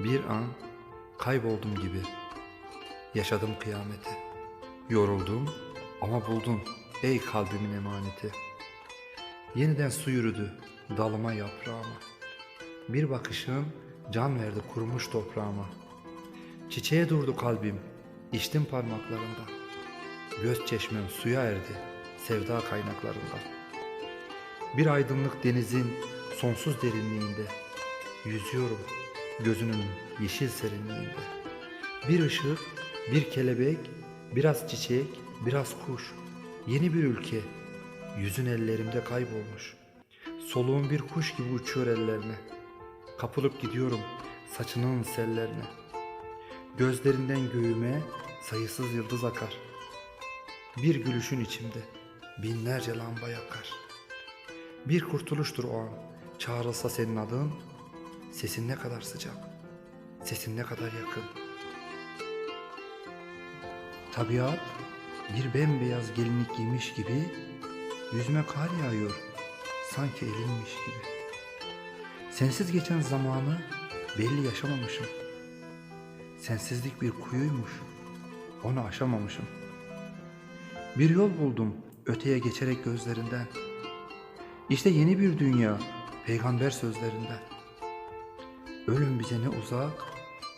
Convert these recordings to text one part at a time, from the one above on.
Bir an kayboldum gibi. Yaşadım kıyameti. Yoruldum ama buldum ey kalbimin emaneti. Yeniden su yürüdü dalıma yaprağıma. Bir bakışın can verdi kurumuş toprağıma. Çiçeğe durdu kalbim, içtim parmaklarında. Göz çeşmem suya erdi, sevda kaynaklarında. Bir aydınlık denizin sonsuz derinliğinde. Yüzüyorum gözünün yeşil serinliğinde. Bir ışık, bir kelebek, biraz çiçek, biraz kuş. Yeni bir ülke, yüzün ellerimde kaybolmuş. Soluğum bir kuş gibi uçuyor ellerine. Kapılıp gidiyorum saçının sellerine. Gözlerinden göğüme sayısız yıldız akar. Bir gülüşün içimde binlerce lamba yakar. Bir kurtuluştur o an. Çağrılsa senin adın, sesin ne kadar sıcak, sesin ne kadar yakın. Tabiat bir bembeyaz gelinlik giymiş gibi yüzüme kar yağıyor sanki elinmiş gibi. Sensiz geçen zamanı belli yaşamamışım. Sensizlik bir kuyuymuş, onu aşamamışım. Bir yol buldum öteye geçerek gözlerinden. İşte yeni bir dünya peygamber sözlerinden. Ölüm bize ne uzak,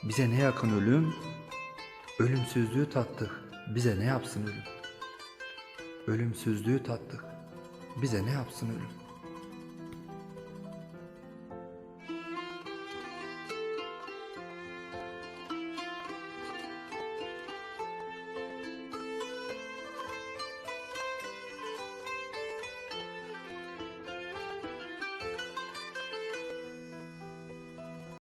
bize ne yakın ölüm. Ölümsüzlüğü tattık, bize ne yapsın ölüm. Ölümsüzlüğü tattık, bize ne yapsın ölüm.